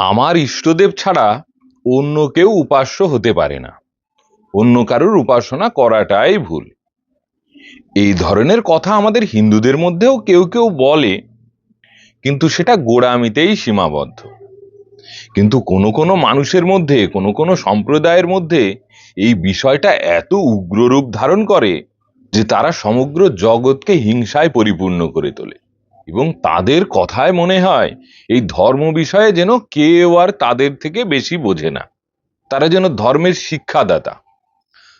আমার ইষ্টদেব ছাড়া অন্য কেউ উপাস্য হতে পারে না। অন্য কারোর উপাসনা করাটাই ভুল। এই ধরনের কথা আমাদের হিন্দুদের মধ্যেও কেউ কেউ বলে, কিন্তু সেটা গোড়ামিতেই সীমাবদ্ধ। কিন্তু কোনো কোনো মানুষের মধ্যে, কোনো কোনো সম্প্রদায়ের মধ্যে এই বিষয়টা এত উগ্র রূপ ধারণ করে যে তারা সমগ্র জগৎকে হিংসায় পরিপূর্ণ করে তোলে। এবং তাদের কথায় মনে হয়, এই ধর্ম বিষয়ে যেন কেউ আর তাদের থেকে বেশি বোঝে না। তারা যেন ধর্মের শিক্ষাদাতা।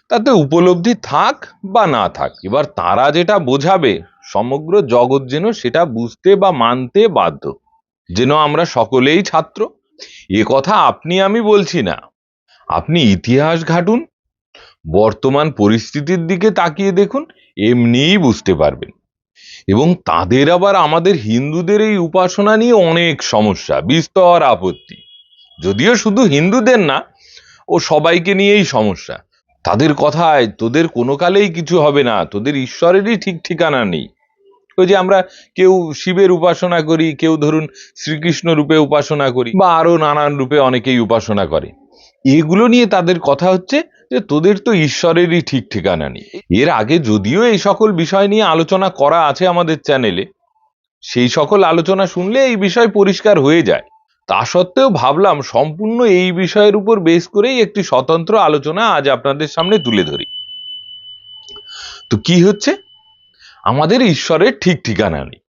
তাতে উপলব্ধি থাক বা না থাক, এবার তারা যেটা বোঝাবে, সমগ্র জগৎ যেন সেটা বুঝতে বা মানতে বাধ্য। যেন আমরা সকলেই ছাত্র। এ কথা আপনি আমি বলছি না। আপনি ইতিহাস ঘাটুন, বর্তমান পরিস্থিতির দিকে তাকিয়ে দেখুন, এমনিই বুঝতে পারবেন। এবং তাদের আবার আমাদের হিন্দুদের এই উপাসনা নিয়ে অনেক সমস্যা, বিস্তর আপত্তি। যদিও শুধু হিন্দুদের না, ও সবাইকে নিয়েই সমস্যা। তাদের কথায়, তোদের কোনো কালেই কিছু হবে না, তোদের ঈশ্বরেরই ঠিক ঠিকানা নেই। ওই যে আমরা কেউ শিবের উপাসনা করি, কেউ ধরুন শ্রীকৃষ্ণ রূপে উপাসনা করি, বা আরও নানান রূপে অনেকেই উপাসনা করে। এগুলো নিয়ে তাদের কথা হচ্ছে যে তোদের তো ঈশ্বরেরই ঠিক ঠিকানা নেই। এর আগে যদিও এই সকল বিষয় নিয়ে আলোচনা করা আছে আমাদের চ্যানেলে, সেই সকল আলোচনা শুনলে এই বিষয় পরিষ্কার হয়ে যায়। তা সত্ত্বেও ভাবলাম সম্পূর্ণ এই বিষয়ের উপর বেস করেই একটি স্বতন্ত্র আলোচনা আজ আপনাদের সামনে তুলে ধরি। তো কি হচ্ছে? আমাদের ঈশ্বরের ঠিক ঠিকানা নেই।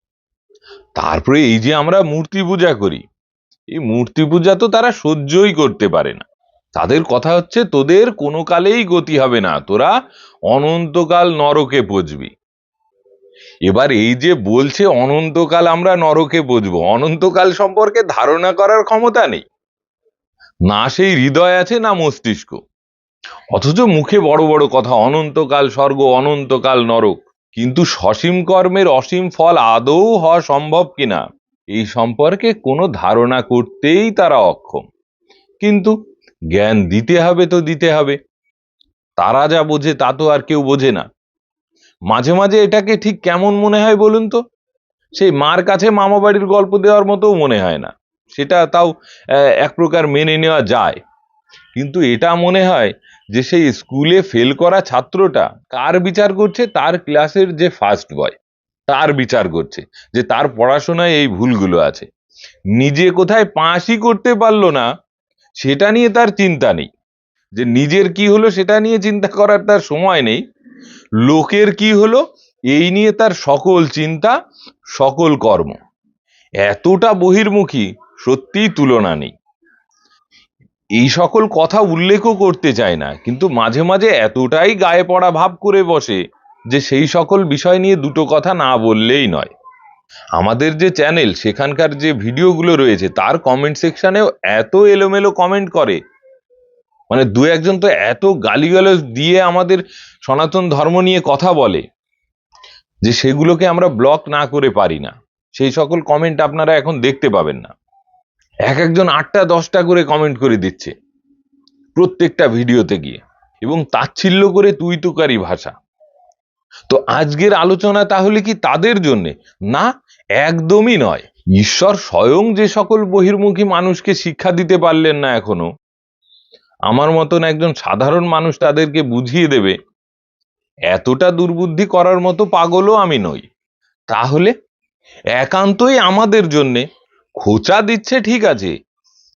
তারপরে এই যে আমরা মূর্তি পূজা করি, এই মূর্তি পূজা তো তারা সহ্যই করতে পারে না। তাদের কথা হচ্ছে, তোদের কোনো কালেই গতি হবে না, তোরা অনন্তকাল নরকে পচবি এবার এই যে বলছে অনন্তকাল আমরা নরকে পচবো অনন্তকাল সম্পর্কে ধারণা করার ক্ষমতা নেই। না সেই হৃদয় আছে, না মস্তিষ্ক। অথচ মুখে বড় বড় কথা, অনন্তকাল স্বর্গ, অনন্তকাল নরক। কিন্তু সসীম কর্মের অসীম ফল আদৌ হওয়া সম্ভব কিনা, এই সম্পর্কে কোনো ধারণা করতেই তারা অক্ষম। কিন্তু জ্ঞান দিতে হবে তো দিতে হবে। তারা যা বোঝে তা তো আর কেউ বোঝে না। মাঝে মাঝে এটাকে ঠিক কেমন মনে হয় বলুন তো? সেই মার কাছে মামা বাড়ির গল্প দেওয়ার মতোও মনে হয় না। সেটা তাও এক প্রকার মেনে নেওয়া যায়। কিন্তু এটা মনে হয় যে সেই স্কুলে ফেল করা ছাত্রটা কার বিচার করছে? তার ক্লাসের যে ফার্স্ট বয় তার বিচার করছে যে তার পড়াশোনায় এই ভুলগুলো আছে। নিজে কোথায় পাশই করতে পারল না সেটা নিয়ে তার চিন্তা নেই। যে নিজের কি হলো সেটা নিয়ে চিন্তা করার তার সময় নেই। লোকের কি হলো এই নিয়ে তার সকল চিন্তা, সকল কর্ম। এতটা বহির্মুখী, সত্যিই তুলনা নেই। এই সকল কথা উল্লেখও করতে চায় না, কিন্তু মাঝে মাঝে এতটাই গায়ে পড়া ভাব করে বসে যে সেই সকল বিষয় নিয়ে দুটো কথা না বললেই নয়। আমাদের যে চ্যানেল সেখানকার যে ভিডিওগুলো রয়েছে, তার কমেন্ট সেকশনেও এত এলোমেলো কমেন্ট করে। মানে দু একজন তো এত গালিগালাজ দিয়ে আমাদের সনাতন ধর্ম নিয়ে কথা বলে, যে সেগুলোকে আমরা ব্লক না করে পারি না। সেই সকল কমেন্ট আপনারা এখন দেখতে পাবেন না। এক একজন আটটা, দশটা করে কমেন্ট করে দিচ্ছে প্রত্যেকটা ভিডিওতে গিয়ে। এবং তাচ্ছিল্য করে তুই তুকারি ভাষা। তো আজকের আলোচনা তাহলে কি তাদের জন্যে? না, একদমই নয়। ঈশ্বর স্বয়ং যে সকল বহির্মুখী মানুষকে শিক্ষা দিতে পারলেন না এখনও, আমার মতন একজন সাধারণ মানুষ তাদেরকে বুঝিয়ে দেবে, এতটা দুর্বুদ্ধি করার মতো পাগলও আমি নই। তাহলে একান্তই আমাদের জন্যে খোঁচা দিচ্ছে ঠিক আছে,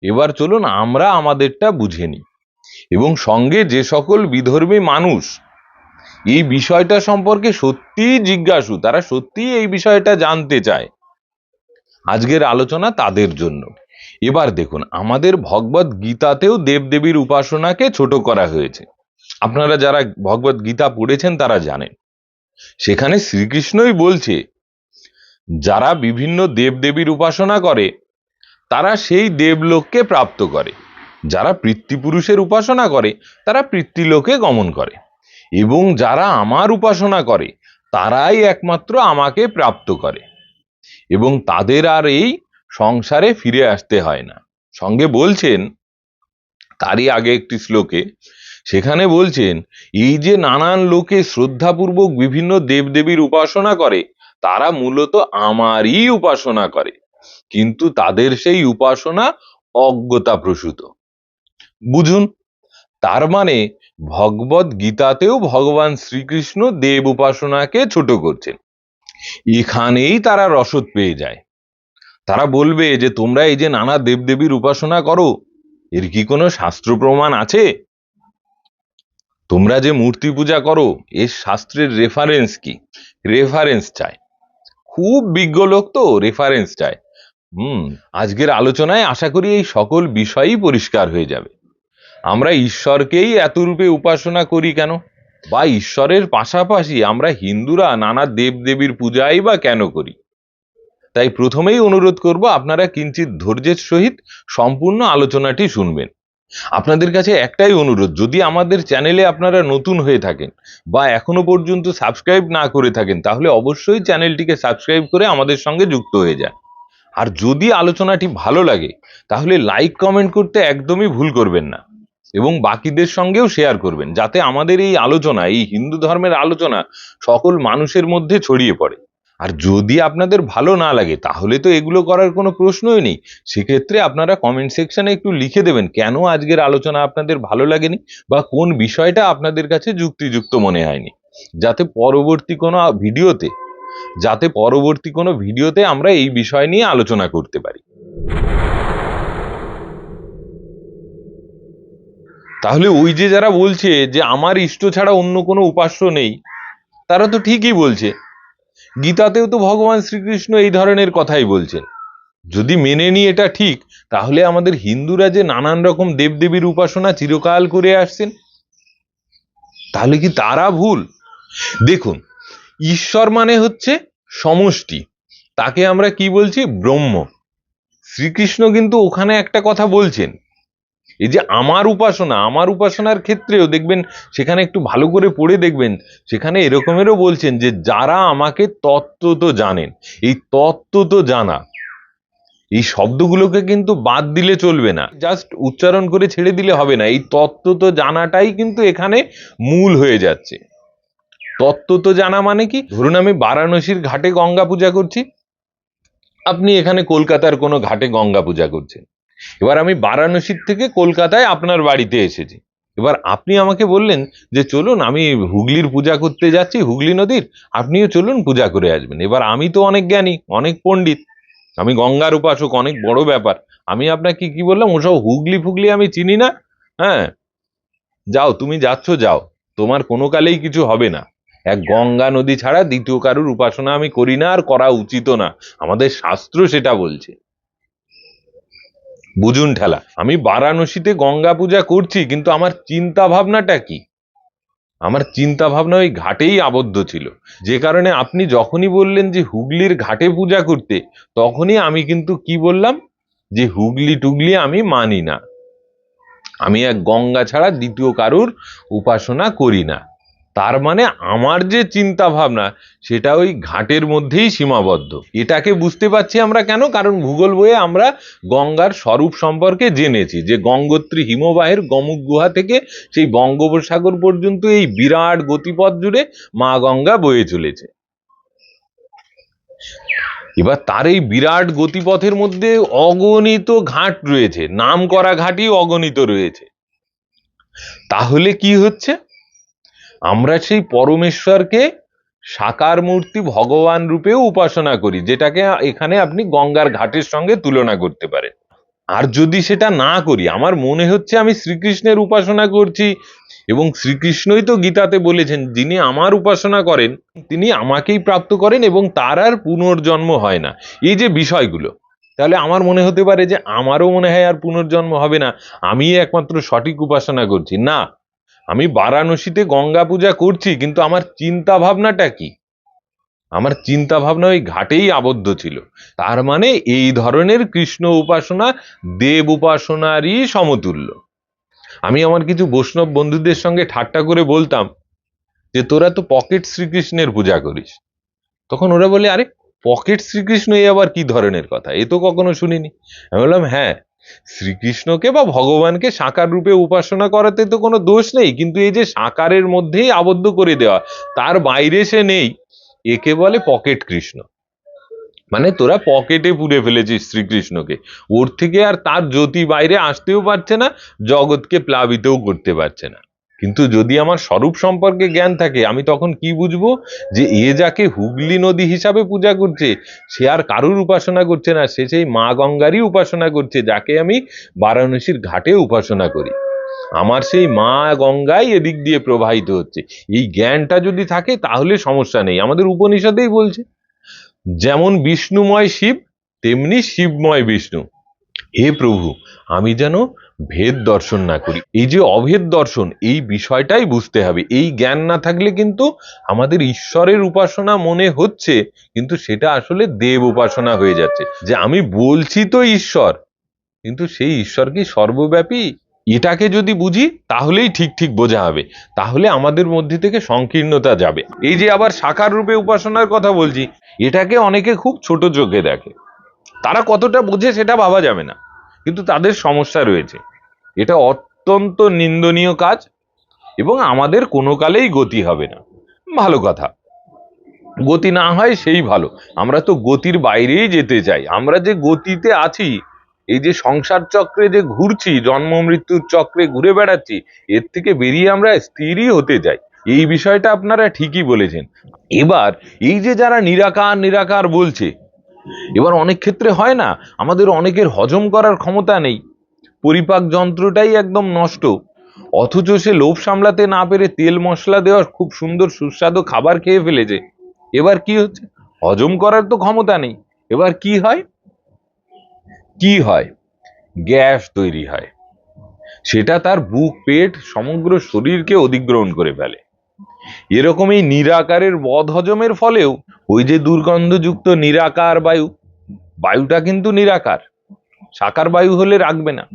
এবার চলুন আমরা আমাদেরটা বুঝে নিই। এবং সঙ্গে যে সকল বিধর্মী মানুষ এই বিষয়টা সম্পর্কে সত্যিই জিজ্ঞাসু, তারা সত্যিই এই বিষয়টা জানতে চায়। আজকের আলোচনা তাদের জন্য। এবার দেখুন, আমাদের ভগবত গীতাতেও দেবদেবীর উপাসনাকে ছোট করা হয়েছে। আপনারা যারা ভগবত গীতা পড়েছেন, তারা জানেন। সেখানে শ্রীকৃষ্ণই বলছে, যারা বিভিন্ন দেবদেবীর উপাসনা করে, তারা সেই দেবলোককে প্রাপ্ত করে। যারা পিতৃপুরুষের উপাসনা করে, তারা পিতৃলোকে গমন করে। এবং যারা আমার উপাসনা করে, তারাই একমাত্র আমাকে প্রাপ্ত করে। এবং তাদের আর এই সংসারে ফিরে আসতে হয় না। সঙ্গে বলছেন, তারই আগে একটি শ্লোকে, সেখানে বলছেন, এই যে নানান লোকে শ্রদ্ধাপূর্বক বিভিন্ন দেবদেবীর উপাসনা করে, তারা মূলত আমারই উপাসনা করে। কিন্তু তাদের সেই উপাসনা অজ্ঞতা প্রসূত বুঝুন তার মানে ভগবত গীতাতেও ভগবান শ্রীকৃষ্ণ দেব উপাসনাকে ছোট করছেন। এখানেই তারা রসদ পেয়ে যায়। তারা বলবে যে, তোমরা এই যে নানা দেবদেবীর উপাসনা করো, এর কি কোনো শাস্ত্র প্রমাণ আছে? তোমরা যে মূর্তি পূজা করো, এর শাস্ত্রের রেফারেন্স কি? রেফারেন্স চায় খুব বিজ্ঞ লোক তো রেফারেন্স চায় হুম, আজকের আলোচনায় আশা করি এই সকল বিষয়ই পরিষ্কার হয়ে যাবে। আমরা ঈশ্বরকেই এতরূপে উপাসনা করি কেন? বা ঈশ্বরের পাশাপাশি আমরা হিন্দুরা নানা দেবদেবীর পূজাই বা কেন করি? তাই প্রথমেই অনুরোধ করব, আপনারা কিঞ্চিত ধৈর্যের সহিত সম্পূর্ণ আলোচনাটি শুনবেন। আপনাদের কাছে একটাই অনুরোধ, যদি আমাদের চ্যানেলে আপনারা নতুন হয়ে থাকেন বা এখনও পর্যন্ত সাবস্ক্রাইব না করে থাকেন, তাহলে অবশ্যই চ্যানেলটিকে সাবস্ক্রাইব করে আমাদের সঙ্গে যুক্ত হয়ে যান। আর যদি আলোচনাটি ভালো লাগে, তাহলে লাইক, কমেন্ট করতে একদমই ভুল করবেন না। এবং বাকিদের সঙ্গেও শেয়ার করবেন, যাতে আমাদের এই আলোচনা, এই হিন্দু ধর্মের আলোচনা সকল মানুষের মধ্যে ছড়িয়ে পড়ে। আর যদি আপনাদের ভালো না লাগে, তাহলে তো এগুলো করার কোনো প্রশ্নই নেই। সেক্ষেত্রে আপনারা কমেন্ট সেকশনে একটু লিখে দেবেন, কেন আজকের আলোচনা আপনাদের ভালো লাগেনি বা কোন বিষয়টা আপনাদের কাছে যুক্তিযুক্ত মনে হয়নি। যাতে পরবর্তী কোনো ভিডিওতে, যাতে পরবর্তী কোনো ভিডিওতে আমরা এই বিষয় নিয়ে আলোচনা করতে পারি। তাহলে ওই যে যারা বলছে যে আমার ইষ্ট ছাড়া অন্য কোনো উপাস্য নেই, তারা তো ঠিকই বলছে। গীতাতেও তো ভগবান শ্রীকৃষ্ণ এই ধরনের কথাই বলছেন। যদি মেনে নিই এটা ঠিক, তাহলে আমাদের হিন্দুরা যে নানান রকম দেবদেবীর উপাসনা চিরকাল করে আসছেন, তাহলে কি তারা ভুল? দেখুন, ঈশ্বর মানে হচ্ছে সমষ্টি, তাকে আমরা কি বলছি? ব্রহ্ম। শ্রীকৃষ্ণ কিন্তু ওখানে একটা কথা বলছেন এই যে আমার উপাসনা, আমার উপাসনার ক্ষেত্রেও দেখবেন সেখানে একটু ভালো করে পড়ে দেখবেন, সেখানে এরকমেরও বলছেন যে যারা আমাকে তত্ত্ব তো জানেন, এই তত্ত্ব তো জানা, এই শব্দগুলোকে কিন্তু বাদ দিলে চলবে না জাস্ট উচ্চারণ করে ছেড়ে দিলে হবে না, এই তত্ত্ব তো জানাটাই কিন্তু এখানে মূল হয়ে যাচ্ছে। তত্ত্ব তো জানা মানে কি? ধরুন আমি বারাণসীর ঘাটে গঙ্গা পূজা করছি, আপনি এখানে কলকাতার কোনো ঘাটে গঙ্গা পূজা করছেন। এবার আমি বারাণসীর থেকে কলকাতায় আপনার বাড়িতে এসেছি। এবার আপনি আমাকে বললেন যে, চলুন, আমি হুগলির পূজা করতে যাচ্ছি, হুগলি নদীর। আপনিও চলুন পূজা করে আসবেন। এবার আমি তো অনেক জ্ঞানী, অনেক পণ্ডিত। আমি গঙ্গার উপাসক, অনেক বড় ব্যাপার। আমি আপনাকে কি বললাম, ওসব হুগলি ফুগলি আমি চিনি না। হ্যাঁ যাও, তুমি যাচ্ছ, যাও। তোমার কোনো কালেই কিছু হবে না। এক গঙ্গা নদী ছাড়া দ্বিতীয় কারুর উপাসনা আমি করি না আর করা উচিত না। আমাদের শাস্ত্র সেটা বলছে। বুঝুন ঠেলা, আমি বারাণসীতে গঙ্গা পূজা করছি, কিন্তু আমার চিন্তা ভাবনাটা কি? আমার চিন্তা ভাবনা ওই ঘাটেই আবদ্ধ ছিল। যে কারণে আপনি যখনই বললেন যে হুগলির ঘাটে পূজা করতে, তখনই আমি কিন্তু কি বললাম? যে হুগলি টুগলি আমি মানি না। আমি এক গঙ্গা ছাড়া দ্বিতীয় কারুর উপাসনা করি না। তার মানে আমার যে চিন্তা ভাবনা সেটা ওই ঘাটের মধ্যেই সীমাবদ্ধ। এটাকে বুঝতে পারছি আমরা কেন? কারণ ভূগোল বইয়ে আমরা গঙ্গার স্বরূপ সম্পর্কে জেনেছি। যে গঙ্গোত্রী হিমবাহের গমুক গুহা থেকে সেই বঙ্গোপসাগর পর্যন্ত এই বিরাট গতিপথ জুড়ে মা গঙ্গা বয়ে চলেছে। এবার তার এই বিরাট গতিপথের মধ্যে অগণিত ঘাট রয়েছে। নাম করা ঘাটই অগণিত রয়েছে। তাহলে কি হচ্ছে? আমরা সেই পরমেশ্বরকে সাকার মূর্তি ভগবান রূপেও উপাসনা করি, যেটাকে এখানে আপনি গঙ্গার ঘাটের সঙ্গে তুলনা করতে পারেন। আর যদি সেটা না করি, আমার মনে হচ্ছে আমি শ্রীকৃষ্ণের উপাসনা করছি, এবং শ্রীকৃষ্ণই তো গীতাতে বলেছেন, যিনি আমার উপাসনা করেন, তিনি আমাকেই প্রাপ্ত করেন, এবং তার আর পুনর্জন্ম হয় না। এই যে বিষয়গুলো, তাহলে আমার মনে হতে পারে যে আমারও মনে হয় আর পুনর্জন্ম হবে না। আমি একমাত্র সঠিক উপাসনা করছি। না আমি বারাণসীতে গঙ্গা পূজা করছি, কিন্তু আমার চিন্তা ভাবনাটা কি? আমার চিন্তা ভাবনা ওই ঘাটেই আবদ্ধ ছিল। তার মানে এই ধরনের কৃষ্ণ উপাসনা দেব উপাসনারই সমতুল্য। আমি আমার কিছু বৈষ্ণব বন্ধুদের সঙ্গে ঠাট্টা করে বলতাম যে, তোরা তো পকেট শ্রীকৃষ্ণের পূজা করিস। তখন ওরা বলে, আরে, পকেট শ্রীকৃষ্ণ এ আবার কি ধরনের কথা? এ তো কখনো শুনিনি। আমি বললাম হ্যাঁ শ্রীকৃষ্ণকে বা ভগবানকে সাকার রূপে উপাসনা করাতে তো কোনো দোষ নেই, কিন্তু এই যে সাকারের মধ্যেই আবদ্ধ করে দেওয়া, তার বাইরে সে নেই। একে বলে পকেট কৃষ্ণ। মানে তোরা পকেটে পুরে ফেলেছিস শ্রীকৃষ্ণকে। ওর থেকে আর তার জ্যোতি বাইরে আসতেও পারছে না, জগৎকে প্লাবিতও করতে পারছে না। কিন্তু যদি আমার স্বরূপ সম্পর্কে জ্ঞান থাকে, আমি তখন কি বুঝব? যে এ যাকে হুগলি নদী হিসাবে পূজা করছে, সে আর কারুর উপাসনা করছে না, সে সেই মা গঙ্গারই উপাসনা করছে, যাকে আমি বারাণসীর ঘাটে উপাসনা করি। আমার সেই মা গঙ্গাই এদিক দিয়ে প্রবাহিত হচ্ছে। এই জ্ঞানটা যদি থাকে, তাহলে সমস্যা নেই। আমাদের উপনিষদেই বলছে, যেমন বিষ্ণুময় শিব, তেমনি শিবময় বিষ্ণু। হে প্রভু, আমি যেন ভেদ দর্শন না করি। এই যে অভেদ দর্শন, এই বিষয়টাই বুঝতে হবে। এই জ্ঞান না থাকলে কিন্তু আমাদের ঈশ্বরের উপাসনা মনে হচ্ছে, কিন্তু সেটা আসলে দেব উপাসনা হয়ে যাচ্ছে। যে আমি বলছি তো ঈশ্বর, কিন্তু সেই ঈশ্বর কি সর্বব্যাপী? এটাকে যদি বুঝি, তাহলেই ঠিক ঠিক বোঝা হবে। তাহলে আমাদের মধ্যে থেকে সংকীর্ণতা যাবে। এই যে আবার সাকার রূপে উপাসনার কথা বলছি, এটাকে অনেকে খুব ছোট চোখে দেখে। তারা কতটা বোঝে সেটা ভাবা যাবে না। কিন্তু তাদের সমস্যা রয়েছে। এটা অত্যন্ত নিন্দনীয় কাজ এবং আমাদের কোনো কালেই গতি হবে না। ভালো কথা। গতি না হয় সেই ভালো। আমরা তো গতির বাইরেই যেতে চাই। আমরা যে গতিতে আছি, এই যে সংসার চক্রে যে ঘুরছি, জন্ম, মৃত্যুর চক্রে ঘুরে বেড়াচ্ছি, এর থেকে বেরিয়ে আমরা স্থিরই হতে চাই। এই বিষয়টা আপনারা ঠিকই বলেছেন। এবার এই যে যারা নিরাকার নিরাকার বলছে, এবার অনেক ক্ষেত্রে হয় না? আমাদের অনেকের হজম করার ক্ষমতা নেই। পরিপাক যন্ত্রটাই একদম নষ্ট। অথচ সে লোভ সামলাতে না পেরে তেল মশলা দেওয়ার খুব সুন্দর সুস্বাদু খাবার খেয়ে ফেলেছে। এবার কি হচ্ছে? হজম করার তো ক্ষমতা নেই। এবার কি হয়? কি হয়? গ্যাস তৈরি হয়। সেটা তার বুক, পেট, সমগ্র শরীরকে অধিগ্রহণ করে ফেলে। এরকম এই নিরাকারের বদ হজমের ফলেও ওই যে দুর্গন্ধযুক্ত নিরাকার বায়ু, বায়ুটা কিন্তু নিরাকার। সাকার বায়ু হলে রাখবে না।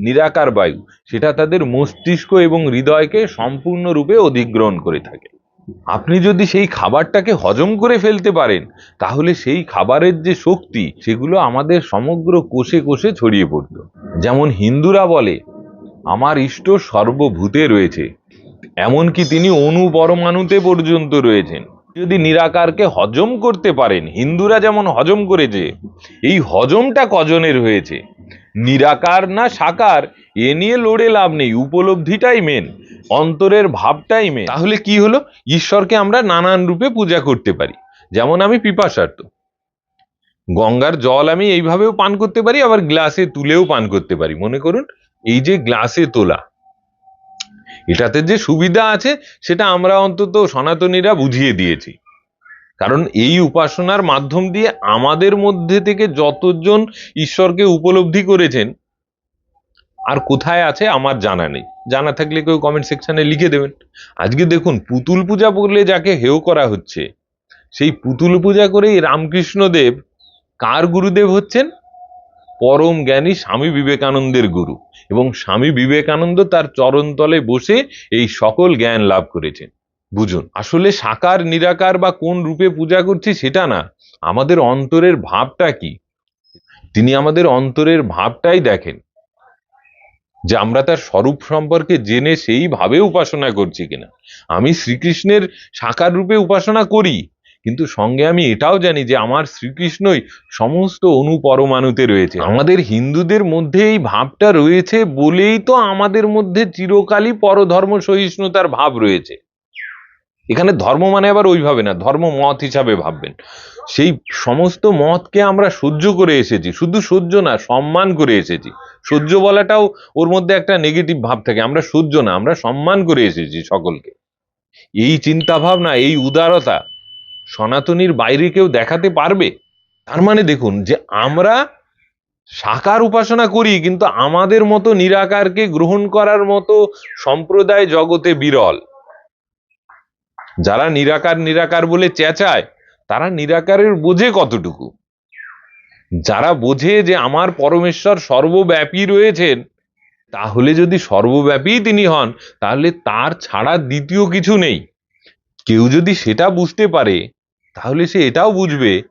নিরাকার বায়ু, সেটা তাদের মস্তিষ্ক এবং হৃদয়কে সম্পূর্ণরূপে অধিগ্রহণ করে থাকে। আপনি যদি সেই খাবারটাকে হজম করে ফেলতে পারেন, তাহলে সেই খাবারের যে শক্তি, সেগুলো আমাদের সমগ্র কোষে কোষে ছড়িয়ে পড়ত। যেমন হিন্দুরা বলে, আমার ইষ্ট সর্বভূতে রয়েছে। এমনকি তিনি অণু পরমাণুতে পর্যন্ত রয়েছেন। যদি নিরাকারকে হজম করতে পারেন, হিন্দুরা যেমন হজম করেছে, এই হজমটা কজনের হয়েছে? নিরাকার না সাকার, এ নিয়ে লড়ে লাভ নেই, উপলব্ধিটাই মেন অন্তরের ভাবটাই মেন তাহলে কি হলো? ঈশ্বরকে আমরা নানান রূপে পূজা করতে পারি। যেমন আমি পিপাসার্থ। গঙ্গার জল আমি এইভাবেও পান করতে পারি, আবার গ্লাসে তুলেও পান করতে পারি। মনে করুন, এই যে গ্লাসে তোলা, এটাতে যে সুবিধা আছে, সেটা আমরা অন্তত সনাতনীরা বুঝিয়ে দিয়েছি। কারণ এই উপাসনার মাধ্যম দিয়ে আমাদের মধ্যে থেকে যতজন ঈশ্বরকে উপলব্ধি করেছেন, আর কোথায় আছে আমার জানা নেই। জানা থাকলে কেউ কমেন্ট সেকশনে লিখে দেবেন। আজকে দেখুন, পুতুল পূজা বললে যাকে হেয় করা হচ্ছে, সেই পুতুল পূজা করেই রামকৃষ্ণদেব কার গুরুদেব হচ্ছেন? পরম জ্ঞানী স্বামী বিবেকানন্দের গুরু। এবং স্বামী বিবেকানন্দ তার চরণতলে বসে এই সকল জ্ঞান লাভ করেছেন। বুঝুন, আসলে সাকার, নিরাকার বা কোন রূপে পূজা করছি সেটা না। আমাদের অন্তরের ভাবটা কি? তিনি আমাদের অন্তরের ভাবটাই দেখেন, যে আমরা তার স্বরূপ সম্পর্কে জেনে সেইভাবে উপাসনা করছি কিনা। আমি শ্রীকৃষ্ণের সাকার রূপে উপাসনা করি, কিন্তু সঙ্গে আমি এটাও জানি যে আমার শ্রীকৃষ্ণই সমস্ত অনু পরমাণুতে রয়েছে। আমাদের হিন্দুদের মধ্যে এই ভাবটা রয়েছে বলেই তো আমাদের মধ্যে চিরকালই পরধর্ম সহিষ্ণুতার ভাব রয়েছে। এখানে ধর্ম মানে আবার ওইভাবে না, ধর্ম মত হিসাবে ভাববেন। সেই সমস্ত মতকে আমরা সহ্য করে এসেছি, শুধু সহ্য না, সম্মান করে এসেছি। সহ্য বলাটাও ওর মধ্যে একটা নেগেটিভ ভাব থাকে, আমরা সহ্য না, আমরা সম্মান করে এসেছি সকলকে। এই চিন্তা ভাবনা এই উদারতা সনাতনীর বাইরে কেউ দেখাতে পারবে? তার মানে দেখুন যে আমরা সাকার উপাসনা করি, কিন্তু আমাদের মতো নিরাকারকে গ্রহণ করার মতো সম্প্রদায় জগতে বিরল। যারা নিরাকার নিরাকার বলে চেঁচায়, তারা নিরাকারের বোঝে কতটুকু? যারা বোঝে যে আমার পরমেশ্বর সর্বব্যাপী রয়েছেন, তাহলে যদি সর্বব্যাপী তিনি হন, তাহলে তার ছাড়া দ্বিতীয় কিছু নেই। কেউ যদি সেটা বুঝতে পারে, তাহলে সে এটাও বুঝবে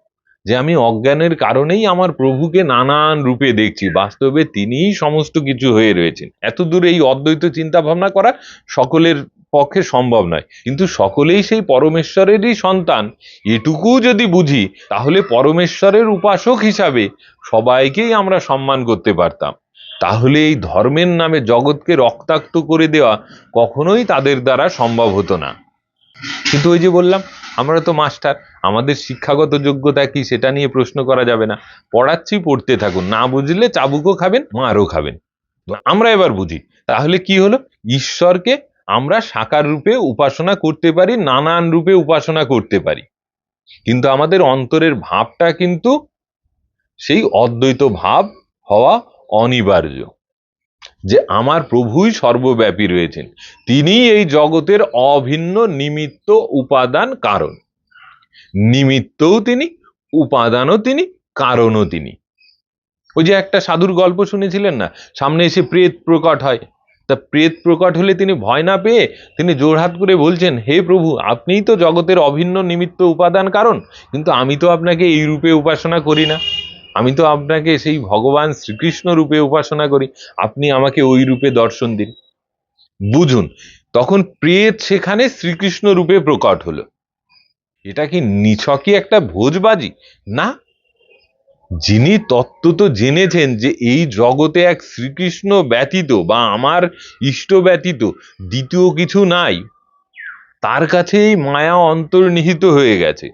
যে আমি অজ্ঞানের কারণেই আমার প্রভুকে নানান রূপে দেখছি। বাস্তবে তিনিই সমস্ত কিছু হয়ে রয়েছেন। এত দূর এই অদ্বৈত চিন্তা ভাবনা করা সকলের পক্ষে সম্ভব নয়। কিন্তু সকলেই সেই পরমেশ্বরেরই সন্তান। এটুকু যদি বুঝি, তাহলে পরমেশ্বরের উপাসক হিসাবে সবাইকেই আমরা সম্মান করতে পারতাম। তাহলে এই ধর্মের নামে জগৎকে রক্তাক্ত করে দেওয়া কখনোই তাদের দ্বারা সম্ভব হতো না। কিন্তু ওই যে বললাম, আমরা তো মাস্টার, আমাদের শিক্ষাগত যোগ্যতা কি সেটা নিয়ে প্রশ্ন করা যাবে না। পড়াচ্ছি, পড়তে থাকুন। না বুঝলে চাবুকও খাবেন, মারও খাবেন। আমরা এবার বুঝি। তাহলে কি হলো? ঈশ্বরকে আমরা সাকার রূপে উপাসনা করতে পারি, নানান রূপে উপাসনা করতে পারি। কিন্তু আমাদের অন্তরের ভাবটা কিন্তু সেই অদ্বৈত ভাব হওয়া অনিবার্য। যে আমার প্রভুই সর্বব্যাপী রয়েছেন তিনি এই জগতের অভিন্ন নিমিত্ত উপাদান কারণ। নিমিত্তও তিনি, উপাদানও তিনি, কারণও তিনি। ওই যে একটা সাধুর গল্প শুনেছিলেন না? সামনে এসে প্রেত প্রকট হয়। তা প্রেত প্রকট হলে তিনি ভয় না পেয়ে তিনি জোরহাত করে বলছেন, হে প্রভু, আপনিই তো জগতের অভিন্ন নিমিত্ত উপাদান কারণ, কিন্তু আমি তো আপনাকে এই রূপে উপাসনা করি না। আমি তো আপনাকে সেই ভগবান শ্রীকৃষ্ণ রূপে উপাসনা করি। আপনি আমাকে ওই রূপে দর্শন দিন। বুঝুন, তখন প্রেত সেখানে শ্রীকৃষ্ণ রূপে প্রকট হলো। এটা কি নিছকই একটা ভোজবাজি? না যিনি তত্ত্ব তো জেনেছেন যে এই জগতে এক শ্রীকৃষ্ণ ব্যতীত বা আমার ইষ্ট ব্যতীত দ্বিতীয় কিছু নাই, তার কাছে এই মায়া অন্তর্নিহিত হয়ে গেছে।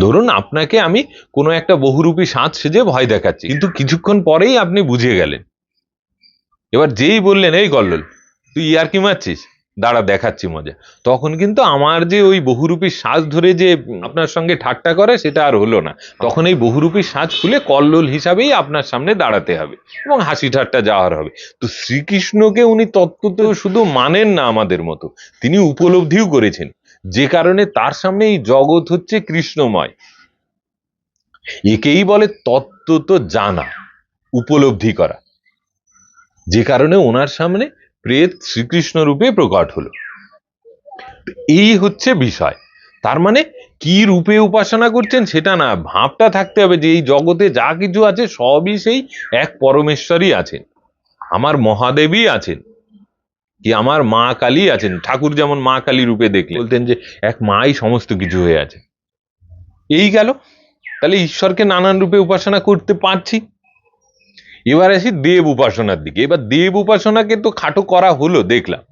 ধরুন আপনাকে আমি কোনো একটা বহুরূপী সাঁত সেজে ভয় দেখাচ্ছি, কিন্তু কিছুক্ষণ পরেই আপনি বুঝে গেলেন। এবার যেই বললেন, এই কল্লোল, তুই ইয়ার কি মারছিস? দাঁড়া দেখাচ্ছি মজা। তখন কিন্তু আমার যে ওই বহুরূপী সাজ ধরে যে আপনার সঙ্গে ঠাট্টা করে, সেটা আর হলো না। তখন এই বহুরূপী সাজ খুলে কল্লোল হিসাবেই আপনার সামনে দাঁড়াতে হবে এবং হাসি ঠাট্টা যাওয়ার হবে। তো শ্রীকৃষ্ণকে উনি তত্ত্বত শুধু মানেন না আমাদের মতো, তিনি উপলব্ধিও করেছেন। যে কারণে তার সামনে এই জগৎ হচ্ছে কৃষ্ণময়। একেই বলে তত্ত্বত জানা, উপলব্ধি করা। যে কারণে ওনার সামনে প্রেত শ্রীকৃষ্ণ রূপে প্রকট হলো। এই হচ্ছে বিষয়। তার মানে কি রূপে উপাসনা করছেন সেটা না, ভাবটা থাকতে হবে যে এই জগতে যা কিছু আছে সবই সেই এক পরমেশ্বরই আছেন। আমার মহাদেবী আছেন। কি আমার মা কালী আছেন? ঠাকুর যেমন মা কালী রূপে দেখলে বলতেন যে এক মাই সমস্ত কিছু হয়ে আছে। এই গেল। তাহলে ঈশ্বরকে নানান রূপে উপাসনা করতে পারছি। এবার আসি দেব উপাসনার দিকে। এবার দেব উপাসনাকে তো খাটো করা হলো, দেখলাম।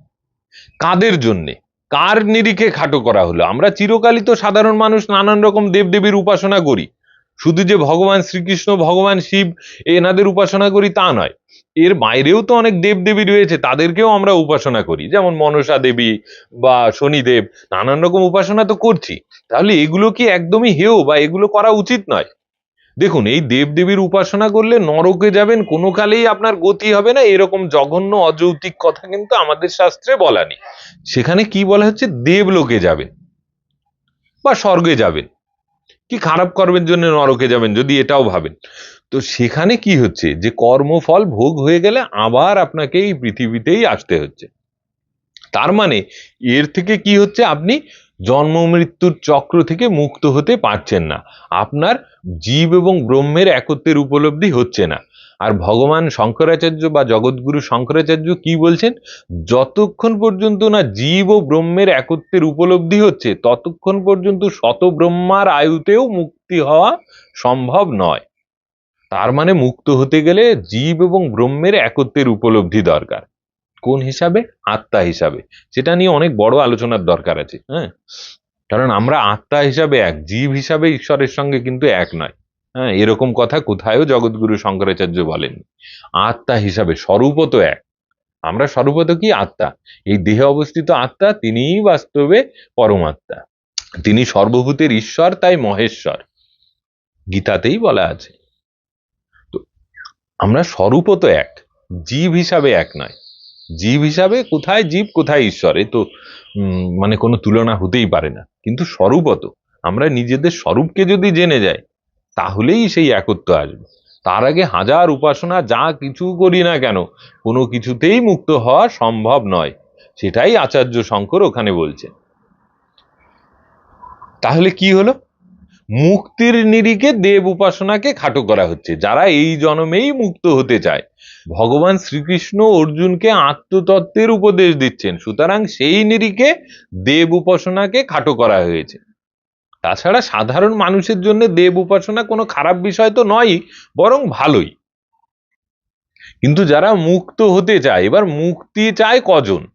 কাদের জন্যে? কার নিরিখে খাটো করা হলো? আমরা চিরকালই তো সাধারণ মানুষ, নানান রকম দেবদেবীর উপাসনা করি। শুধু যে ভগবান শ্রীকৃষ্ণ, ভগবান শিব, এনাদের উপাসনা করি তা নয়। এর বাইরেও তো অনেক দেবদেবী রয়েছে, তাদেরকেও আমরা উপাসনা করি। যেমন মনসা দেবী বা শনিদেব, নানান রকম উপাসনা তো করছি। তাহলে এগুলো কি একদমই হেও বা এগুলো করা উচিত নয়? দেখুন, এই দেবদেবীর উপাসনা করলে নরকে যাবেন, কোনো কালেই আপনার গতি হবে না। এরকম জঘন্য, অযৌক্তিক কথা কিন্তু আমাদের শাস্ত্রে বলা নেই। সেখানে কি বলা হচ্ছে? দেবলোকে যাবেন বা স্বর্গে যাবেন। কি খারাপ কর্মের জন্য নরকে যাবেন যদি এটাও ভাবেন? তো সেখানে কি হচ্ছে? যে কর্মফল ভোগ হয়ে গেলে আবার আপনাকে এই পৃথিবীতেই আসতে হচ্ছে। তার মানে এর থেকে কি হচ্ছে? আপনি জন্ম মৃত্যুর চক্র থেকে মুক্ত হতে পারছেন না। আপনার জীব এবং ব্রহ্মের একত্বের উপলব্ধি হচ্ছে না। আর ভগবান শঙ্করাচার্য বা জগৎগুরু শঙ্করাচার্য কি বলছেন? যতক্ষণ পর্যন্ত না জীব ও ব্রহ্মের একত্বের উপলব্ধি হচ্ছে, ততক্ষণ পর্যন্ত শত ব্রহ্মার আয়ুতেও মুক্তি হওয়া সম্ভব নয়। তার মানে মুক্ত হতে গেলে জীব এবং ব্রহ্মের একত্বের উপলব্ধি দরকার। কোন হিসাবে? আত্মা হিসাবে। সেটা নিয়ে অনেক বড় আলোচনার দরকার আছে হ্যাঁ? কারণ আমরা আত্মা হিসাবে এক, জীব হিসাবে ঈশ্বরের সঙ্গে কিন্তু এক নয় হ্যাঁ? এরকম কথা কোথায়ও জগৎগুরু শঙ্করাচার্য বলেন আত্মা হিসাবে স্বরূপত এক। আমরা স্বরূপত কি? আত্মা। এই দেহে অবস্থিত আত্মা তিনিই বাস্তবে পরমাত্মা। তিনি সর্বভূতের ঈশ্বর, তাই মহেশ্বর। গীতাতেই বলা আছে। তো আমরা স্বরূপত এক, জীব হিসাবে এক নয়। জীব হিসাবে কোথায় জীব, কোথায় ঈশ্বর? এ তো মানে কোনো তুলনা হতেই পারে না। কিন্তু স্বরূপত, আমরা নিজেদের স্বরূপকে যদি জেনে যাই, তাহলেই সেই একত্ব আসবে। তার আগে হাজার উপাসনা, যা কিছু করি না কেন, কোনো কিছুতেই মুক্ত হওয়া সম্ভব নয়। সেটাই আচার্য শঙ্কর ওখানে বলছেন। তাহলে কি হলো? মুক্তির নিরিখে দেব উপাসনাকে খাটো করা হচ্ছে, যারা এই জন্মেই মুক্ত হতে চায়। ভগবান শ্রীকৃষ্ণ অর্জুনকে আত্মতত্ত্বের উপদেশ দিচ্ছেন, সুতরাং সেই নিরিখে দেব উপাসনাকে খাটো করা হয়েছে। তাছাড়া সাধারণ মানুষের জন্য দেব উপাসনা কোনো খারাপ বিষয় তো নয়ই, বরং ভালোই। কিন্তু যারা মুক্ত হতে চায়, এবার মুক্তি চায় কজন?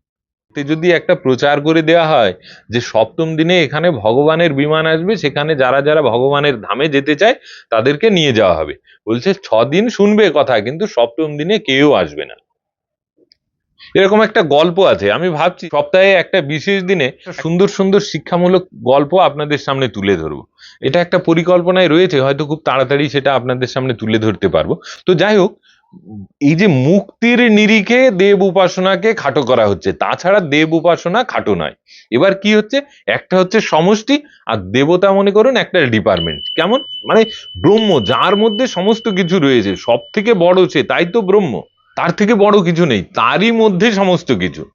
যদি একটা প্রচার করে দেওয়া হয় যে সপ্তম দিনে এখানে ভগবানের বিমান আসবে, সেখানে যারা যারা ভগবানের ধামে যেতে চায়, তাদেরকে নিয়ে যাওয়া হবে। বলছে ছ দিন শুনবে কথা, কিন্তু সপ্তম দিনে কেউ আসবে না। এরকম একটা গল্প আছে। আমি ভাবছি সপ্তাহে একটা বিশেষ দিনে সুন্দর সুন্দর শিক্ষামূলক গল্প আপনাদের সামনে তুলে ধরবো। এটা একটা পরিকল্পনায় রয়েছে, হয়তো খুব তাড়াতাড়ি সেটা আপনাদের সামনে তুলে ধরতে পারব। তো যাই হোক এই যে মুক্তির নিরিখে দেব উপাসনাকে খাটো করা হচ্ছে, তাছাড়া দেব উপাসনা খাটো নয়। এবার কি হচ্ছে? একটা হচ্ছে সমষ্টি, আর দেবতা মনে করুন একটা ডিপার্টমেন্ট কেমন? মানে ব্রহ্ম, যার মধ্যে সমস্ত কিছু রয়েছে সব থেকে বড় সে, তাই তো ব্রহ্ম। তার থেকে বড় কিছু নেই, তারই মধ্যে সমস্ত কিছু।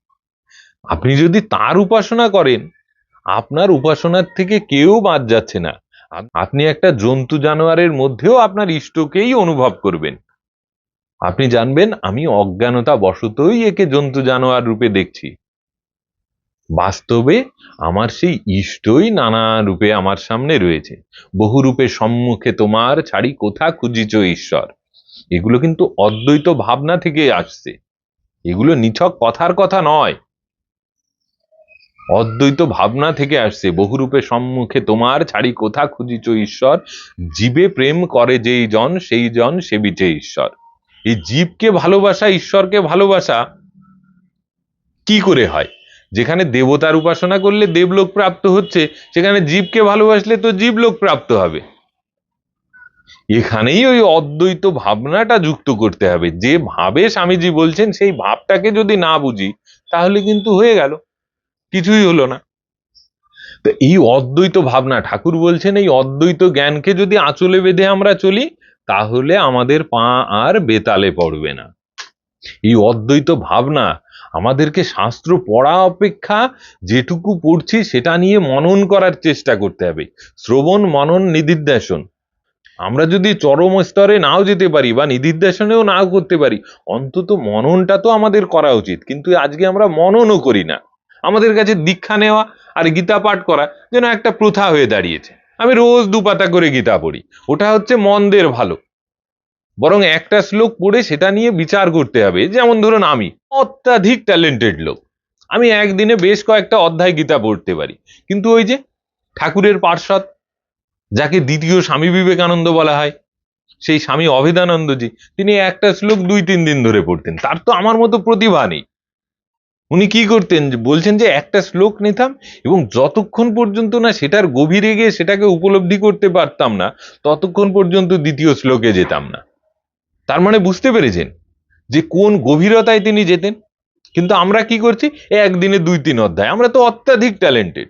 আপনি যদি তার উপাসনা করেন, আপনার উপাসনার থেকে কেউ বাদ যাচ্ছে না। আপনি একটা জন্তু জানোয়ারের মধ্যেও আপনার ইষ্টকেই অনুভব করবেন। আপনি জানবেন, আমি অজ্ঞানতা বশতই একে জন্তু জানোয়ার রূপে দেখছি। বাস্তবে আমার সেই ইষ্টই নানা রূপে আমার সামনে রয়েছে। বহু রূপে সম্মুখে তোমার ছাড়ি কোথা খুঁজিছ ঈশ্বর? এগুলো কিন্তু অদ্বৈত ভাবনা থেকে আসছে। এগুলো নিছক কথার কথা নয়। অদ্বৈত ভাবনা থেকে আসছে, বহুরূপে সম্মুখে তোমার ছাড়ি কোথা খুঁজিছ ঈশ্বর? জীবে প্রেম করে যেই জন, সেই জন সেবিছে ঈশ্বর। এই জীবকে ভালোবাসা, ঈশ্বরকে ভালোবাসা কি করে হয়? যেখানে দেবতার উপাসনা করলে দেবলোক প্রাপ্ত হচ্ছে, সেখানে জীবকে ভালোবাসলে তো জীবলোক প্রাপ্ত হবে। এখানেই ওই অদ্বৈত ভাবনাটা যুক্ত করতে হবে। যে ভাবে স্বামীজি বলছেন, সেই ভাবটাকে যদি না বুঝি, তাহলে কিন্তু হয়ে গেল, কিছুই হলো না। তো এই অদ্বৈত ভাবনা, ঠাকুর বলছেন এই অদ্বৈত জ্ঞানকে যদি আঁচলে বেঁধে আমরা চলি তাহলে আমাদের পা আর বেতালে পড়বে না। এই অদ্বৈত ভাবনা, আমাদেরকে শাস্ত্র পড়া অপেক্ষা যেটুকু পড়ছি সেটা নিয়ে মনন করার চেষ্টা করতে হবে। শ্রবণ, মনন নিদিধ্যাসন আমরা যদি চরম স্তরে নাও যেতে পারি বা নিদিধ্যাসনেও নাও করতে পারি, অন্তত মননটা তো আমাদের করা উচিত। কিন্তু আজকে আমরা মননও করি না। আমাদের কাছে দীক্ষা নেওয়া আর গীতা পাঠ করা যেন একটা প্রথা হয়ে দাঁড়িয়েছে। আমি রোজ দু পাতা করে গীতা পড়ি। ওটা হচ্ছে মন্দের ভালো। বরং একটা শ্লোক পড়ে সেটা নিয়ে বিচার করতে হবে, যেমন ধরুন আমি অত্যাধিক ট্যালেন্টেড লোক। আমি একদিনে বেশ কয়েকটা অধ্যায় গীতা পড়তে পারি। কিন্তু ওই যে ঠাকুরের পার্শ্বদ, যাকে দ্বিতীয় স্বামী বিবেকানন্দ বলা হয়, সেই স্বামী অভেদানন্দজি, তিনি একটা শ্লোক দুই তিন দিন ধরে পড়তেন। তার তো আমার মতো প্রতিভা নেই। উনি কি করতেন? বলছেন যে, একটা শ্লোক নিতাম এবং যতক্ষণ পর্যন্ত না সেটার গভীরে গিয়ে সেটাকে উপলব্ধি করতে পারতাম না, ততক্ষণ পর্যন্ত দ্বিতীয় শ্লোকে যেতাম না। তার মানে বুঝতে পেরেছেন যে, কোন গভীরতায় তিনি যেতেন? কিন্তু আমরা কি করছি? একদিনে দুই তিন অধ্যায়। আমরা তো অত্যাধিক ট্যালেন্টেড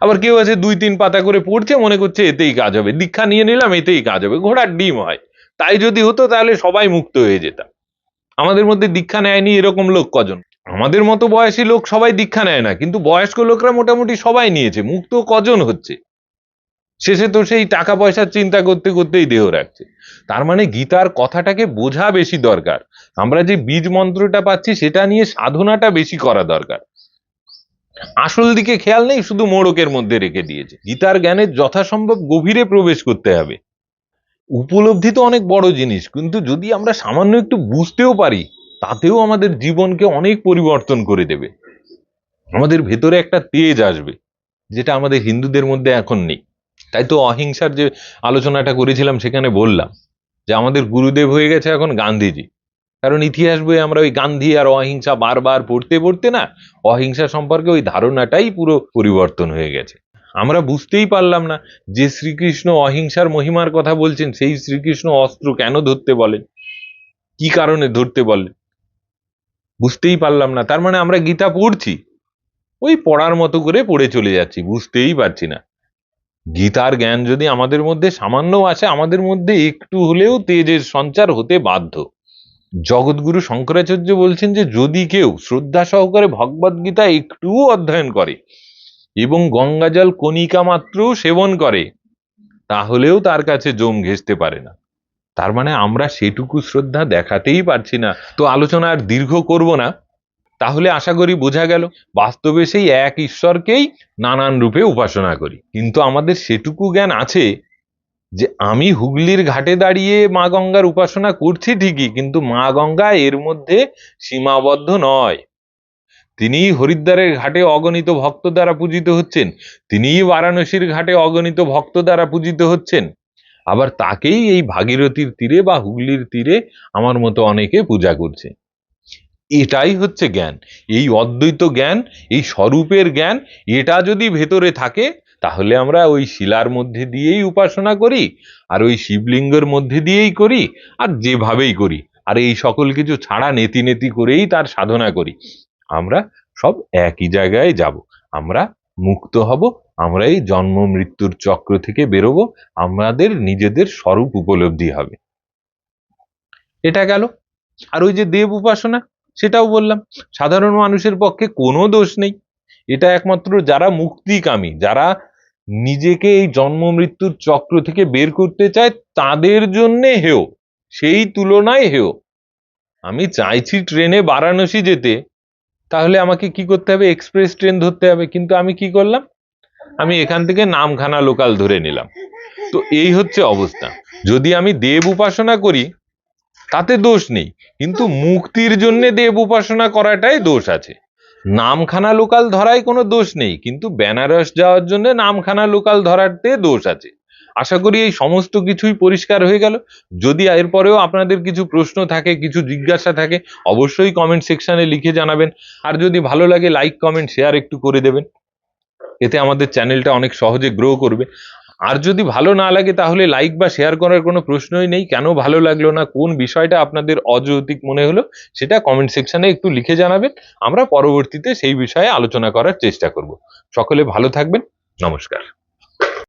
আবার কেউ আছে দুই তিন পাতা করে পড়ছে, মনে করছে এতেই কাজ হবে। দীক্ষা নিয়ে নিলাম, এতেই কাজ হবে। ঘোড়ার ডিম হয়। তাই যদি হতো, তাহলে সবাই মুক্ত হয়ে যেতাম। আমাদের মধ্যে দীক্ষা নেয়নি এরকম লোক কজন? আমাদের মতো বয়সী লোক সবাই দীক্ষা নেয় না, কিন্তু বয়স্ক লোকরা মোটামুটি সবাই নিয়েছে, মুক্ত কজন হচ্ছে? শেষে তো সেই টাকা পয়সার চিন্তা করতে করতেই দেহ রাখছে। তার মানে গীতার কথাটাকে বোঝা বেশি দরকার। আমরা যে বীজ মন্ত্রটা পাচ্ছি, সেটা নিয়ে সাধনাটা বেশি করা দরকার। আসল দিকে খেয়াল নেই, শুধু মোড়কের মধ্যে রেখে দিয়েছে। গীতার জ্ঞানের যথাসম্ভব গভীরে প্রবেশ করতে হবে। উপলব্ধি তো অনেক বড় জিনিস, কিন্তু যদি আমরা সামান্য একটু বুঝতেও পারি তাতেও আমাদের জীবনকে অনেক পরিবর্তন করে দেবে। আমাদের ভেতরে একটা তেজ আসবে, যেটা আমাদের হিন্দুদের মধ্যে এখন নেই। তাই তো অহিংসার যে আলোচনাটা করেছিলাম সেখানে বললাম যে আমাদের গুরুদেব হয়ে গেছে এখন গান্ধীজি। কারণ ইতিহাস বইয়ে আমরা ওই গান্ধী আর অহিংসা বারবার পড়তে পড়তে না অহিংসা সম্পর্কে ওই ধারণাটাই পুরো পরিবর্তন হয়ে গেছে। আমরা বুঝতেই পারলাম না যে শ্রীকৃষ্ণ অহিংসার মহিমার কথা বলছেন, সেই শ্রীকৃষ্ণ অস্ত্র কেন ধরতে বলেন? কি কারণে ধরতে বলেন? বুঝতেই পারলাম না। তার মানে আমরা গীতা পড়ছি। ওই পড়ার মতো করে পড়ে চলে যাচ্ছি, বুঝতেই পারছি না। গীতার জ্ঞান যদি আমাদের মধ্যে সামান্য আছে, আমাদের মধ্যে একটু হলেও তেজের সঞ্চার হতে বাধ্য। জগৎগুরু শঙ্করাচার্য বলছেন যে, যদি কেউ শ্রদ্ধা সহকারে ভগবদ গীতা একটুও অধ্যয়ন করে এবং গঙ্গাজল কণিকা মাত্র সেবন করে, তাহলেও তার কাছে জম ঘেঁষতে পারে না। তার মানে আমরা সেটুকু শ্রদ্ধা দেখাতেই পারছি না। তো আলোচনা আর দীর্ঘ করব না। তাহলে আশা করি বোঝা গেল, বাস্তবে সেই এক ঈশ্বরকেই নানান রূপে উপাসনা করি। কিন্তু আমাদের সেটুকু জ্ঞান আছে যে আমি হুগলির ঘাটে দাঁড়িয়ে মা গঙ্গার উপাসনা করছি ঠিকই, কিন্তু মা গঙ্গা এর মধ্যে সীমাবদ্ধ নয়। তিনি হরিদ্বারের ঘাটে অগণিত ভক্ত দ্বারা পূজিত হচ্ছেন। তিনিই বারাণসীর ঘাটে অগণিত ভক্ত দ্বারা পূজিত হচ্ছেন। আবার তাকেই এই ভাগীরথীর তীরে বা হুগলির তীরে আমার মতো অনেকে পূজা করছে। এটাই হচ্ছে জ্ঞান। এই অদ্বৈত জ্ঞান, এই স্বরূপের জ্ঞান, এটা যদি ভেতরে থাকে, তাহলে আমরা ওই শিলার মধ্যে দিয়েই উপাসনা করি, আর ওই শিবলিঙ্গের মধ্যে দিয়েই করি, আর যেভাবেই করি, আর এই সকল কিছু ছাড়া নেতি নেতি করেই তার সাধনা করি। আমরা সব একই জায়গায় যাব। আমরা মুক্ত হব আমরা এই জন্ম, মৃত্যুর চক্র থেকে বেরোবো, আমাদের নিজেদের স্বরূপ উপলব্ধি হবে। এটা গেল। আর ওই যে দেব উপাসনা, সেটাও বললাম। সাধারণ মানুষের পক্ষে কোনো দোষ নেই। এটা একমাত্র যারা মুক্তিকামী, যারা নিজেকে এই জন্ম, মৃত্যুর চক্র থেকে বের করতে চায়, তাদের জন্যে হেও সেই তুলনায় হেও আমি চাইছি ট্রেনে বারাণসী যেতে। তাহলে আমাকে কি করতে হবে? এক্সপ্রেস ট্রেন ধরতে হবে। কিন্তু আমি কি করলাম? আমি এখান থেকে নামখানা লোকাল ধরে নিলাম। তো এই হচ্ছে অবস্থা। যদি আমি দেব উপাসনা করি, তাতে দোষ নেই। কিন্তু মুক্তির জন্য দেব উপাসনা করাটাই দোষ আছে। নামখানা লোকাল ধরায় কোনো দোষ নেই, কিন্তু বেনারস যাওয়ার জন্য নামখানা লোকাল ধরাতে দোষ আছে। আশা করি এই সমস্ত কিছুই পরিষ্কার হয়ে গেল। যদি এরপরেও আপনাদের কিছু প্রশ্ন থাকে, কিছু জিজ্ঞাসা থাকে, অবশ্যই কমেন্ট সেকশনে লিখে জানাবেন। আর যদি ভালো লাগে লাইক কমেন্ট শেয়ার একটু করে দেবেন। এতে আমাদের চ্যানেলটা অনেক সহজে গ্রো করবে। আর যদি ভালো না লাগে তাহলে লাইক বা শেয়ার করার কোনো প্রশ্নই নেই, কেন ভালো লাগল না, কোন বিষয়টা আপনাদের অযৌতিক মনে হলো সেটা কমেন্ট সেকশনে একটু লিখে জানাবেন। আমরা পরবর্তীতে সেই বিষয়ে আলোচনা করার চেষ্টা করব। সকলে ভালো থাকবেন। নমস্কার।